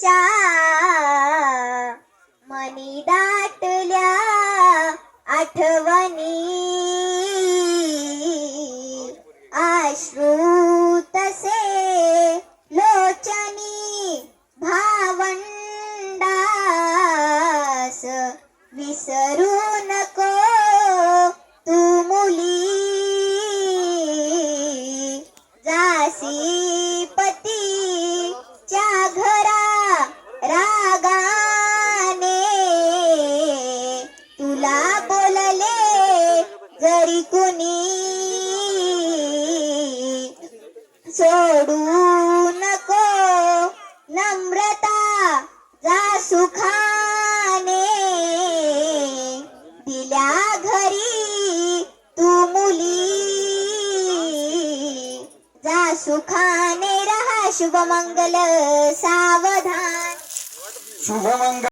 च्या मनी दाटल्या आठवणी. अश्रू तसे लोचनी भावंडास विसरू नको तू मुली. जासी कुणी सोडू नको नम्रता जा सुखाने. दिल्या घरी तू मुली. जा सुखाने रहा शुभमंगल सावधान. शुभमंगल.